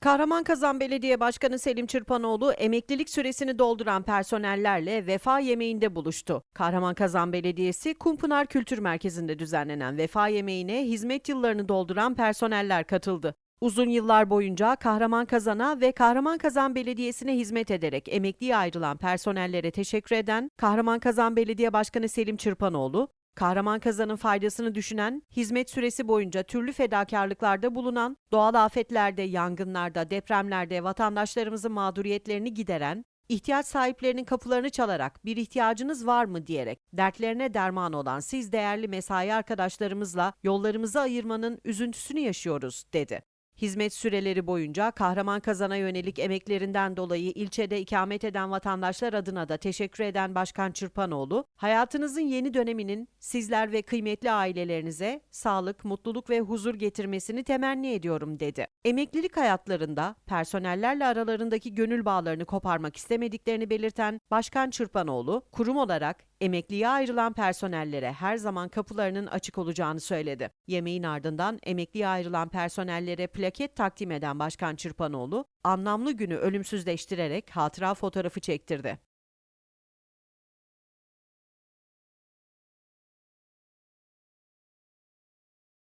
Kahramankazan Belediye Başkanı Selim Çırpanoğlu emeklilik süresini dolduran personellerle vefa yemeğinde buluştu. Kahramankazan Belediyesi Kumpınar Kültür Merkezi'nde düzenlenen vefa yemeğine hizmet yıllarını dolduran personeller katıldı. Uzun yıllar boyunca Kahramankazan'a ve Kahramankazan Belediyesi'ne hizmet ederek emekliye ayrılan personellere teşekkür eden Kahramankazan Belediye Başkanı Selim Çırpanoğlu, Kahraman faydasını düşünen, hizmet süresi boyunca türlü fedakarlıklarda bulunan, doğal afetlerde, yangınlarda, depremlerde vatandaşlarımızın mağduriyetlerini gideren, ihtiyaç sahiplerinin kapılarını çalarak bir ihtiyacınız var mı diyerek dertlerine derman olan siz değerli mesai arkadaşlarımızla yollarımızı ayırmanın üzüntüsünü yaşıyoruz dedi. Hizmet süreleri boyunca Kahraman Kazan'a yönelik emeklerinden dolayı ilçede ikamet eden vatandaşlar adına da teşekkür eden Başkan Çırpanoğlu, hayatınızın yeni döneminin sizler ve kıymetli ailelerinize sağlık, mutluluk ve huzur getirmesini temenni ediyorum dedi. Emeklilik hayatlarında personellerle aralarındaki gönül bağlarını koparmak istemediklerini belirten Başkan Çırpanoğlu, kurum olarak emekliye ayrılan personellere her zaman kapılarının açık olacağını söyledi. Yemeğin ardından emekliye ayrılan personellere plaket takdim eden Başkan Çırpanoğlu, anlamlı günü ölümsüzleştirerek hatıra fotoğrafı çektirdi.